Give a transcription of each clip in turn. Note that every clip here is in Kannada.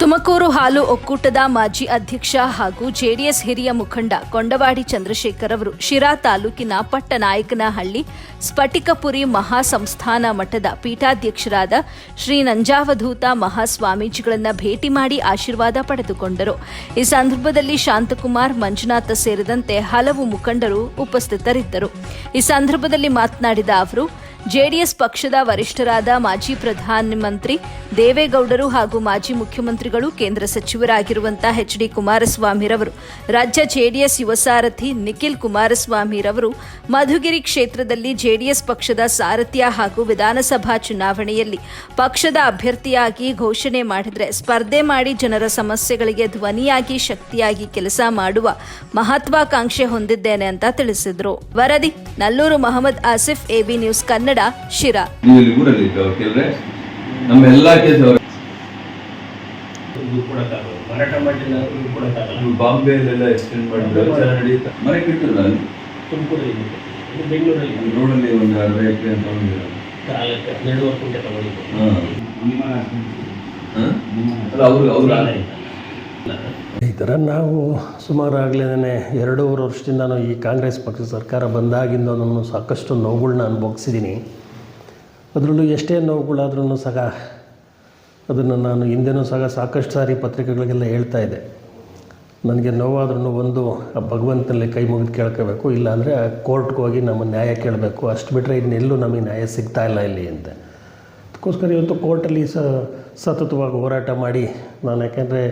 ತುಮಕೂರು ಹಾಲು ಒಕ್ಕೂಟದ ಮಾಜಿ ಅಧ್ಯಕ್ಷ ಹಾಗೂ ಜೆಡಿಎಸ್ ಹಿರಿಯ ಮುಖಂಡ ಕೊಂಡವಾಡಿ ಚಂದ್ರಶೇಖರ್ ಅವರು ಶಿರಾ ತಾಲೂಕಿನ ಪಟ್ಟನಾಯಕನಹಳ್ಳಿ ಸ್ಫಟಿಕಪುರಿ ಮಹಾಸಂಸ್ಥಾನ ಮಠದ ಪೀಠಾಧ್ಯಕ್ಷರಾದ ಶ್ರೀ ನಂಜಾವಧೂತ ಮಹಾಸ್ವಾಮೀಜಿಗಳನ್ನು ಭೇಟಿ ಮಾಡಿ ಆಶೀರ್ವಾದ ಪಡೆದುಕೊಂಡರು. ಈ ಸಂದರ್ಭದಲ್ಲಿ ಶಾಂತಕುಮಾರ್, ಮಂಜುನಾಥ ಸೇರಿದಂತೆ ಹಲವು ಮುಖಂಡರು ಉಪಸ್ಥಿತರಿದ್ದರು. ಈ ಸಂದರ್ಭದಲ್ಲಿ ಮಾತನಾಡಿದ ಅವರು ಜೆಡಿಎಸ್ ಪಕ್ಷದ ವರಿಷ್ಠರಾದ ಮಾಜಿ ಪ್ರಧಾನಮಂತ್ರಿ ದೇವೇಗೌಡರು ಹಾಗೂ ಮಾಜಿ ಮುಖ್ಯಮಂತ್ರಿಗಳು ಕೇಂದ್ರ ಸಚಿವರಾಗಿರುವಂತಹ ಎಚ್ ಡಿ ಕುಮಾರಸ್ವಾಮಿರವರು, ರಾಜ್ಯ ಜೆಡಿಎಸ್ ಯುವ ಸಾರಥಿ ನಿಖಿಲ್ ಕುಮಾರಸ್ವಾಮಿರವರು, ಮಧುಗಿರಿ ಕ್ಷೇತ್ರದಲ್ಲಿ ಜೆಡಿಎಸ್ ಪಕ್ಷದ ಸಾರಥ್ಯ ಹಾಗೂ ವಿಧಾನಸಭಾ ಚುನಾವಣೆಯಲ್ಲಿ ಪಕ್ಷದ ಅಭ್ಯರ್ಥಿಯಾಗಿ ಘೋಷಣೆ ಮಾಡಿದರೆ ಸ್ಪರ್ಧೆ ಮಾಡಿ ಜನರ ಸಮಸ್ಯೆಗಳಿಗೆ ಧ್ವನಿಯಾಗಿ ಶಕ್ತಿಯಾಗಿ ಕೆಲಸ ಮಾಡುವ ಮಹತ್ವಾಕಾಂಕ್ಷೆ ಹೊಂದಿದ್ದೇನೆ ಅಂತ ತಿಳಿಸಿದರು. ವರದಿ, ನಲ್ಲೂರು ಮೊಹಮ್ಮದ್ ಆಸಿಫ್, ಎಬಿ ನ್ಯೂಸ್ ಕನ್ನಡ. ಶಿರಾ. ಶಿರ ಬಾಂಬೆಯಲ್ಲೆಲ್ಲ ಎಕ್ಸ್ಟೆಂಡ್ ಮಾಡಿದ್ರೆ ಮನೆ ಬಿಟ್ಟಿಲ್ಲ ತುಮಕೂರಲ್ಲಿ ಬೆಂಗಳೂರಲ್ಲಿ ರೋಡಲ್ಲಿ ಒಂದು ಅರ್ಧ ಎಕರೆ ಅಂತ ಒಂದು ಕಾಲಕ್ಕೆ ಹನ್ನೆರಡುವರೆ ಕುಂಟೆ ತಗೊಂಡಿದ್ದು. ಅಲ್ಲ ಅವ್ರು ಅವ್ರು ಥರ ನಾವು ಸುಮಾರು ಆಗಲೇ ಎರಡೂವರೆ ವರ್ಷದಿಂದ ಈ ಕಾಂಗ್ರೆಸ್ ಪಕ್ಷ ಸರ್ಕಾರ ಬಂದಾಗಿಂದ ನಾನು ಸಾಕಷ್ಟು ನೋವುಗಳನ್ನ ಅನುಭವಿಸಿದ್ದೀನಿ. ಅದರಲ್ಲೂ ಎಷ್ಟೇ ನೋವುಗಳಾದ್ರೂ ಸಹ ಅದನ್ನು ನಾನು ಹಿಂದೆನೂ ಸಹ ಸಾಕಷ್ಟು ಸಾರಿ ಪತ್ರಿಕೆಗಳಿಗೆಲ್ಲ ಹೇಳ್ತಾ ಇದ್ದೆ. ನನಗೆ ನೋವಾದ್ರೂ ಒಂದು ಆ ಭಗವಂತನಲ್ಲಿ ಕೈ ಮುಗಿದು ಕೇಳ್ಕೋಬೇಕು, ಇಲ್ಲಾಂದರೆ ಕೋರ್ಟ್ಗೆ ಹೋಗಿ ನಮ್ಮ ನ್ಯಾಯ ಕೇಳಬೇಕು. ಅಷ್ಟು ಬಿಟ್ಟರೆ ಇನ್ನೆಲ್ಲೂ ನಮಗೆ ನ್ಯಾಯ ಸಿಗ್ತಾ ಇಲ್ಲ ಇಲ್ಲಿ ಅಂತ. ಅದಕ್ಕೋಸ್ಕರ ಇವತ್ತು ಕೋರ್ಟಲ್ಲಿ ಸತತವಾಗಿ ಹೋರಾಟ ಮಾಡಿ ನಾನು ಯಾಕೆಂದರೆ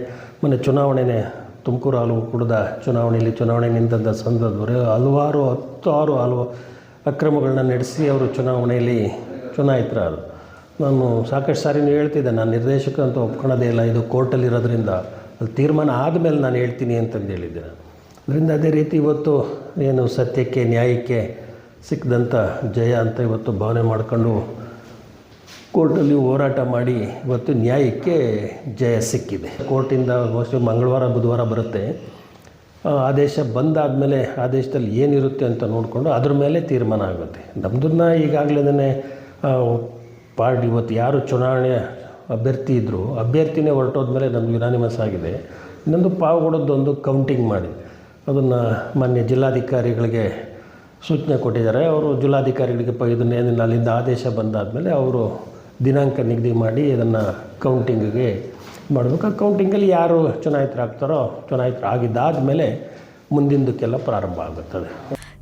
ಮೊನ್ನೆ ಚುನಾವಣೆನೇ ತುಮಕೂರು ಹಾಲು ಕುಡಿದ ಚುನಾವಣೆಯಲ್ಲಿ ಚುನಾವಣೆ ನಿಂತಂಥ ಸಂದರ್ಭದಲ್ಲಿ ಹಲವಾರು ಹತ್ತಾರು ಹಲವು ಅಕ್ರಮಗಳನ್ನ ನಡೆಸಿ ಅವರು ಚುನಾವಣೆಯಲ್ಲಿ ಚುನಾಯಿತರಾದರು. ನಾನು ಸಾಕಷ್ಟು ಸಾರಿ ಹೇಳ್ತಿದ್ದೆ, ನಾನು ನಿರ್ದೇಶಕ ಅಂತ ಒಪ್ಕೊಳ್ಳೋದೇ ಇಲ್ಲ, ಇದು ಕೋರ್ಟಲ್ಲಿರೋದ್ರಿಂದ ಅದು ತೀರ್ಮಾನ ಆದಮೇಲೆ ನಾನು ಹೇಳ್ತೀನಿ ಅಂತಂದು ಹೇಳಿದ್ದೆ ಅದರಿಂದ ಅದೇ ರೀತಿ ಇವತ್ತು ಏನು ಸತ್ಯಕ್ಕೆ ನ್ಯಾಯಕ್ಕೆ ಸಿಕ್ಕಿದಂಥ ಜಯ ಅಂತ ಇವತ್ತು ಭಾವನೆ ಮಾಡಿಕೊಂಡು ಕೋರ್ಟಲ್ಲಿ ಹೋರಾಟ ಮಾಡಿ ಇವತ್ತು ನ್ಯಾಯಕ್ಕೆ ಜಯ ಸಿಕ್ಕಿದೆ. ಕೋರ್ಟಿಂದ ಮೋಸ್ಟ್ಲಿ ಮಂಗಳವಾರ, ಬುಧವಾರ ಬರುತ್ತೆ. ಆದೇಶ ಆದೇಶ ಬಂದಾದಮೇಲೆ ಆದೇಶದಲ್ಲಿ ಏನಿರುತ್ತೆ ಅಂತ ನೋಡಿಕೊಂಡು ಅದ್ರ ಮೇಲೆ ತೀರ್ಮಾನ ಆಗುತ್ತೆ. ನಮ್ಮದನ್ನ ಈಗಾಗಲೇ ಪಾರ್ಟಿ ಇವತ್ತು ಯಾರು ಚುನಾವಣೆ ಅಭ್ಯರ್ಥಿ ಇದ್ದರು ಅಭ್ಯರ್ಥಿನೇ ಹೊರಟೋದ್ಮೇಲೆ ನಮ್ಗೆ ಯುನಾನಿಮಸ್ ಆಗಿದೆ. ಇನ್ನೊಂದು ಪಾವಗಡದ್ದೊಂದು ಕೌಂಟಿಂಗ್ ಮಾಡಿ. ಅದನ್ನು ಮಾನ್ಯ ಜಿಲ್ಲಾಧಿಕಾರಿಗಳಿಗೆ ಸೂಚನೆ ಕೊಟ್ಟಿದ್ದಾರೆ. ಅವರು ಜಿಲ್ಲಾಧಿಕಾರಿಗಳಿಗೆ ಪ, ಇದನ್ನ ಏನಿಲ್ಲ, ಅಲ್ಲಿಂದ ಆದೇಶ ಬಂದಾದಮೇಲೆ ಅವರು ದಿನಾಂಕ ನಿಗದಿ ಮಾಡಿ ಅದನ್ನು ಕೌಂಟಿಂಗಿಗೆ ಮಾಡಬೇಕು. ಆ ಕೌಂಟಿಂಗಲ್ಲಿ ಯಾರು ಚುನಾಯಿತರಾಗ್ತಾರೋ ಚುನಾಯಿತರಾಗಿದ್ದಾದಮೇಲೆ ಮುಂದಿನದಕ್ಕೆಲ್ಲ ಪ್ರಾರಂಭ ಆಗುತ್ತದೆ.